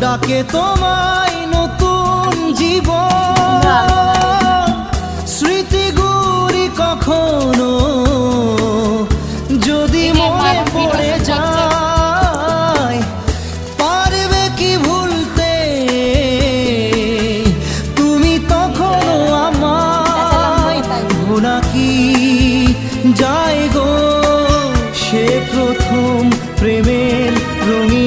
ডাকে তোমায় নতুন জীবন। স্মৃতিগুলি কখনো যদি মনে পড়ে যায় পারবে কি ভুলতে? তুমি তখনো আমায় ভোলা কি? যায় গো সে প্রথম প্রেমের রঙিন